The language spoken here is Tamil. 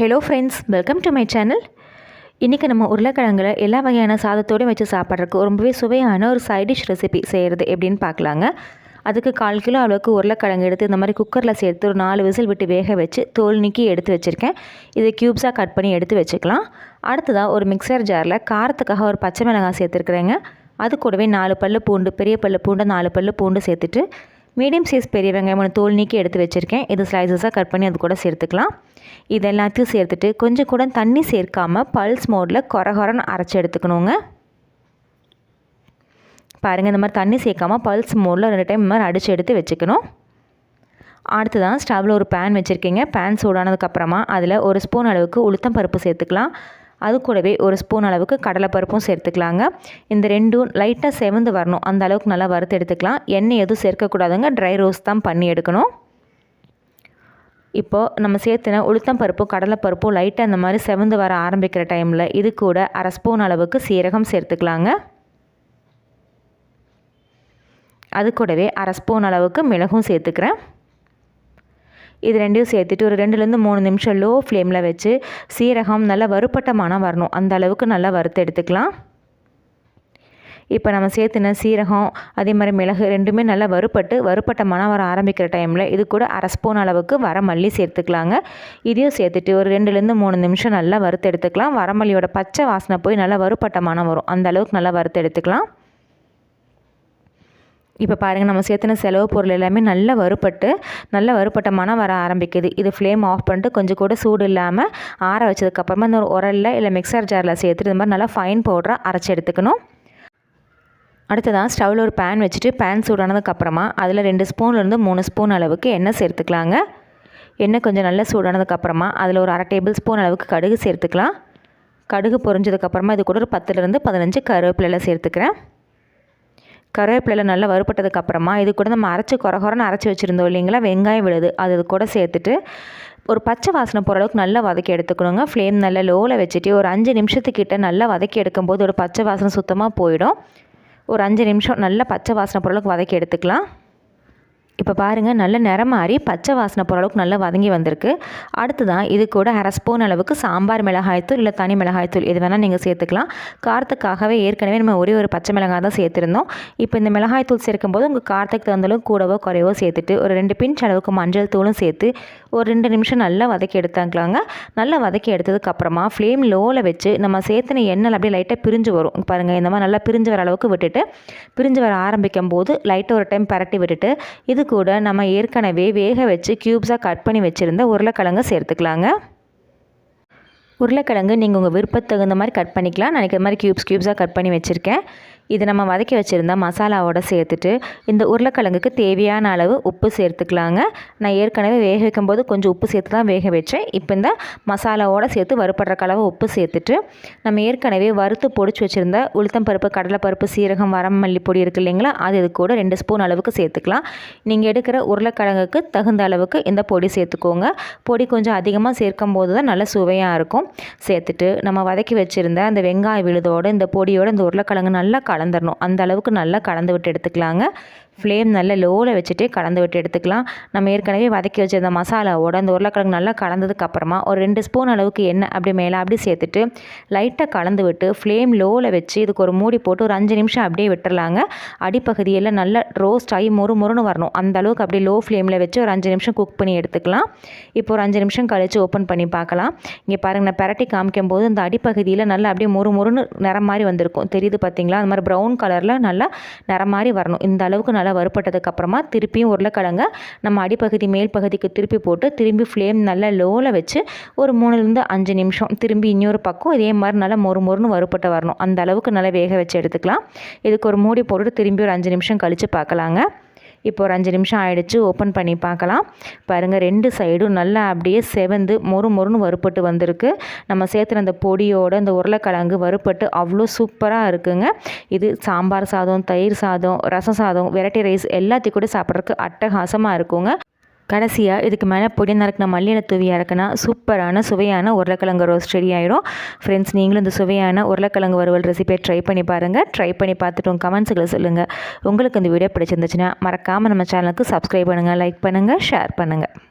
Hello friends welcome to my channel இன்றைக்கி நம்ம உருளைக்கிழங்குல எல்லா வகையான சாதத்தோடையும் வச்சு சாப்பிட்றதுக்கு ரொம்பவே சுவையான ஒரு சைட் டிஷ் ரெசிபி செய்கிறது எப்படின்னு பார்க்கலாங்க. அதுக்கு கால் கிலோ அளவுக்கு உருளைக்கிழங்கு எடுத்து இந்த மாதிரி குக்கரில் சேர்த்து ஒரு நாலு விசில் விட்டு வேக வச்சு தோல் நீக்கி எடுத்து வச்சுருக்கேன். இதை க்யூப்ஸாக கட் பண்ணி எடுத்து வச்சுக்கலாம். அடுத்ததாக ஒரு மிக்சர் ஜாரில் காரத்துக்காக ஒரு பச்சை மிளகாய் சேர்த்துருக்குறேங்க. அது கூடவே நாலு பல்லு பூண்டு பெரிய பல்லு பூண்டு நாலு பல்லு பூண்டு சேர்த்துட்டு மீடியம் சைஸ் பெரிய வெங்காயம் ஒன்று தோல் நீக்கி எடுத்து வச்சுருக்கேன். இது ஸ்லைசஸாக கட் பண்ணி அது கூட சேர்த்துக்கலாம். இது எல்லாத்தையும் சேர்த்துட்டு கொஞ்சம் கூட தண்ணி சேர்க்காமல் பல்ஸ் மோடில் கொரகொரன்னு அரைச்சி எடுத்துக்கணுங்க. பாருங்கள் இந்த மாதிரி தண்ணி சேர்க்காமல் பல்ஸ் மோடில் ரெண்டு டைம் இந்த மாதிரி அடித்து எடுத்து வச்சுக்கணும். அடுத்ததான் ஸ்டவ்வில் ஒரு பேன் வச்சுருக்கீங்க. பேன் சூடானதுக்கப்புறமா அதில் ஒரு ஸ்பூன் அளவுக்கு உளுத்தம் பருப்பு சேர்த்துக்கலாம். அது கூடவே ஒரு ஸ்பூன் அளவுக்கு கடலைப்பருப்பும் சேர்த்துக்கலாங்க. இந்த ரெண்டும் லைட்டாக செவந்து வரணும். அந்த அளவுக்கு நல்லா வறுத்து எடுத்துக்கலாம். எண்ணெய் எதுவும் சேர்க்கக்கூடாதுங்க. ட்ரை ரோஸ்ட் தான் பண்ணி எடுக்கணும். இப்போது நம்ம சேர்த்துன உளுத்தம் பருப்பும் கடலைப்பருப்பும் லைட்டாக இந்த மாதிரி செவந்து வர ஆரம்பிக்கிற டைமில் இது கூட அரை ஸ்பூன் அளவுக்கு சீரகம் சேர்த்துக்கலாங்க. அது கூடவே அரை ஸ்பூன் அளவுக்கு மிளகும் சேர்த்துக்கிறேன். இது ரெண்டையும் சேர்த்துட்டு ஒரு ரெண்டுலேருந்து மூணு நிமிஷம் லோ ஃப்ளேமில் வச்சு சீரகம் நல்லா வறுப்பட்ட மனம் வரணும். அந்த அளவுக்கு நல்லா வறுத்து எடுத்துக்கலாம். இப்போ நம்ம சேர்த்துன சீரகம் அதே மாதிரி மிளகு ரெண்டுமே நல்லா வறுப்பட்டு வறுப்பட்ட மனம் வர ஆரம்பிக்கிற டைமில் இது கூட அரை ஸ்பூன் அளவுக்கு வரமல்லி சேர்த்துக்கலாங்க. இதையும் சேர்த்துட்டு ஒரு ரெண்டுலேருந்து மூணு நிமிஷம் நல்லா வறுத்து எடுத்துக்கலாம். வரமல்லியோட பச்சை வாசனை போய் நல்லா வறுப்பட்ட மனம் வரும். அந்த அளவுக்கு நல்லா வறுத்து எடுத்துக்கலாம். இப்போ பாருங்கள் நம்ம சேர்த்துன செலவு பொருள் எல்லாமே நல்லா வறுப்பட்டு நல்லா வறுபட்ட மனம் வர ஆரம்பிக்குது. இது ஃப்ளேம் ஆஃப் பண்ணிட்டு கொஞ்சம் கூட சூடு இல்லாமல் ஆற வச்சதுக்கப்புறமா இந்த உரலில் இல்லை மிக்சர் ஜாரில் சேர்த்துட்டு இந்த மாதிரி நல்லா ஃபைன் பவுடராக அரைச்சி எடுத்துக்கணும். அடுத்ததான் ஸ்டவ்வில் ஒரு பேன் வச்சுட்டு பேன் சூடானதுக்கப்புறமா அதில் ரெண்டு ஸ்பூன்லேருந்து மூணு ஸ்பூன் அளவுக்கு எண்ணெய் சேர்த்துக்கலாங்க. எண்ணெய் கொஞ்சம் நல்லா சூடானதுக்கப்புறமா அதில் ஒரு அரை டேபிள் ஸ்பூன் அளவுக்கு கடுகு சேர்த்துக்கலாம். கடுகு பொரிஞ்சதுக்கப்புறமா இது கூட ஒரு பத்துலேருந்து பதினஞ்சு கருவேப்பிலையில் சேர்த்துக்கிறேன். கருவேப்பிலையில் நல்லா வறுப்பட்டதுக்கப்புறமா இது கூட நம்ம அரைச்சி குறகுறன்னு அரைச்சி வச்சுருந்தோம் இல்லைங்களா? வெங்காயம் விழுது. அது கூட சேர்த்துட்டு ஒரு பச்சை வாசனை போகிற அளவுக்கு நல்லா வதக்கி எடுத்துக்கணுங்க. ஃப்ளேம் நல்லா லோவில் வச்சுட்டு ஒரு அஞ்சு நிமிஷத்துக்கிட்ட நல்லா வதக்கி எடுக்கும்போது ஒரு பச்சை வாசனை சுத்தமாக போயிடும். ஒரு அஞ்சு நிமிஷம் நல்லா பச்சை வாசனை போகிற அளவுக்கு வதக்கி எடுத்துக்கலாம். இப்போ பாருங்கள் நல்ல நிறம் மாறி பச்சை வாசனை போகிற அளவுக்கு நல்லா வதங்கி வந்திருக்கு. அடுத்து தான் இது கூட அரை ஸ்பூன் அளவுக்கு சாம்பார் மிளகாய்த்தூள் இல்லை தனி மிளகாய்த்தூள் இது வேணால் நீங்கள் சேர்த்துக்கலாம். காரத்துக்காகவே ஏற்கனவே நம்ம ஒரே ஒரு பச்சை மிளகாய் தான் சேர்த்துருந்தோம். இப்போ இந்த மிளகாய்த்தூள் சேர்க்கும்போது உங்கள் காரத்துக்கு தகுந்தளவு கூடவோ குறைவோ சேர்த்துட்டு ஒரு ரெண்டு பிஞ்ச் அளவுக்கு மஞ்சள் தூளும் சேர்த்து ஒரு ரெண்டு நிமிஷம் நல்லா வதக்கி எடுத்தாங்களாங்க நல்லா வதக்கி எடுத்ததுக்கப்புறமா ஃப்ளேம் லோவில் வச்சு நம்ம சேர்த்துன எண்ணெய் அப்படியே லைட்டாக பிரிஞ்சு வரும். பாருங்கள் இந்த மாதிரி நல்லா பிரிஞ்சு வர அளவுக்கு விட்டுட்டு பிரிஞ்சு வர ஆரம்பிக்கும் போது லைட்டாக ஒரு டைம் பரட்டி விட்டுட்டு இது கூட நம்ம ஏற்கனவே வேக வச்சு க்யூப்ஸாக கட் பண்ணி வச்சுருந்த உருளைக்கிழங்கு சேர்த்துக்கலாங்க. உருளைக்கிழங்கு நீங்கள் உங்கள் விருப்பத்துக்கு தகுந்த மாதிரி கட் பண்ணிக்கலாம். நான் இந்த மாதிரி க்யூப்ஸ் க்யூப்ஸாக கட் பண்ணி வச்சுருக்கேன். இது நம்ம வதக்கி வச்சுருந்த மசாலாவோட சேர்த்துட்டு இந்த உருளைக்கிழங்குக்கு தேவையான அளவு உப்பு சேர்த்துக்கலாங்க. நான் ஏற்கனவே வேக வைக்கும்போது கொஞ்சம் உப்பு சேர்த்து தான் வேக வச்சேன். இப்போ இந்த மசாலாவோட சேர்த்து வறுப்படுற கலவை உப்பு சேர்த்துட்டு நம்ம ஏற்கனவே வறுத்து பொடிச்சு வச்சுருந்த உளுத்தம் பருப்பு கடலைப்பருப்பு சீரகம் வரமல்லி பொடி இருக்குது இல்லைங்களா? அது இது கூட ரெண்டு ஸ்பூன் அளவுக்கு சேர்த்துக்கலாம். நீங்கள் எடுக்கிற உருளைக்கிழங்குக்கு தகுந்த அளவுக்கு இந்த பொடி சேர்த்துக்கோங்க. பொடி கொஞ்சம் அதிகமாக சேர்க்கும் போது தான் நல்ல சுவையாக இருக்கும். சேர்த்துட்டு நம்ம வதக்கி வச்சுருந்த அந்த வெங்காய விழுதோடு இந்த பொடியோடு இந்த உருளைக்கிழங்கு நல்லா கலந்துடணும் அந்த அளவுக்கு நல்லா கலந்து விட்டு எடுத்துக்கலாங்க. ஃப்ளேம் நல்லா லோவில் வச்சுட்டு கலந்து விட்டு எடுத்துக்கலாம். நம்ம ஏற்கனவே வதக்கி வச்சிருந்த மசாலாவோட அந்த உருளைக்கிழங்கு நல்லா கலந்ததுக்கப்புறமா ஒரு ரெண்டு ஸ்பூன் அளவுக்கு எண்ணெய் அப்படி மேலே அப்படி சேர்த்துட்டு லைட்டாக கலந்து விட்டு ஃப்ளேம் லோவில் வச்சு இதுக்கு ஒரு மூடி போட்டு ஒரு அஞ்சு நிமிஷம் அப்படியே விட்டுறலாங்க. அடிப்பகுதியில் நல்லா ரோஸ்ட் ஆகி மொறு மொறுன்னு வரணும். அந்த அளவுக்கு அப்படியே லோ ஃப்ளேமில் வச்சு ஒரு அஞ்சு நிமிஷம் குக் பண்ணி எடுத்துக்கலாம். இப்போ ஒரு அஞ்சு நிமிஷம் கழித்து ஓப்பன் பண்ணி பார்க்கலாம். இங்கே பாருங்கள் நான் பரட்டி காமிக்கும் போது இந்த அடிப்பகுதியில் நல்லா அப்படியே மொறு மொறுன்னு நிறம் மாதிரி வந்திருக்கும். தெரியுது பார்த்தீங்களா அந்த மாதிரி ப்ரௌன் கலரில் நல்லா நிறம் மாதிரி வரணும். இந்த அளவுக்கு நல்லா நல்லா வறுப்பட்டதுக்கப்புறமா திருப்பியும் உருளைக்கிழங்க நம்ம அடிப்பகுதி மேல் பகுதிக்கு திருப்பி போட்டு திரும்பி ஃப்ளேம் நல்லா லோவில் வச்சு ஒரு மூணுலேருந்து அஞ்சு நிமிஷம் திரும்பி இன்னொரு பக்கம் இதே மாதிரி நல்லா மொறு மொறுன்னு வறுப்பட்ட வரணும். அந்த அளவுக்கு நல்லா வேக வச்சு எடுத்துக்கலாம். இதுக்கு ஒரு மூடி போட்டுட்டு திரும்பி ஒரு அஞ்சு நிமிஷம் கழித்து பார்க்கலாங்க. இப்போ ஒரு அஞ்சு நிமிஷம் ஆகிடுச்சு ஓப்பன் பண்ணி பார்க்கலாம். பாருங்கள் ரெண்டு சைடும் நல்லா அப்படியே செவந்து மொறு மொறுன்னு வறுப்பட்டு வந்திருக்கு. நம்ம சேர்த்துன அந்த பொடியோட இந்த உருளைக்கிழங்கு வறுப்பட்டு அவ்வளோ சூப்பராக இருக்குங்க. இது சாம்பார் சாதம் தயிர் சாதம் ரசம் சாதம் வெரைட்டி ரைஸ் எல்லாத்தையும் கூட சாப்பிட்றதுக்கு அட்டகாசமாக இருக்குங்க. கடைசியாக இதுக்கு மேலே பொடி நறுக்கின மல்லியில் தூவி இறக்குனா சூப்பரான சுவையான உருளைக்கிழங்கு ரோஸ்ட் ரெடி ஆகிடும் ஃப்ரெண்ட்ஸ் நீங்களும் இந்த சுவையான உருளைக்கிழங்கு வறுவல் ரெசிபியை ட்ரை பண்ணி பாருங்கள் ட்ரை பண்ணி பார்த்துட்டு உங்கள் கமெண்ட்ஸுகளை சொல்லுங்கள் உங்களுக்கு இந்த வீடியோ பிடிச்சிருந்துச்சுன்னா மறக்காமல் நம்ம சேனலுக்கு சப்ஸ்கிரைப் பண்ணுங்கள் லைக் பண்ணுங்கள் ஷேர் பண்ணுங்கள்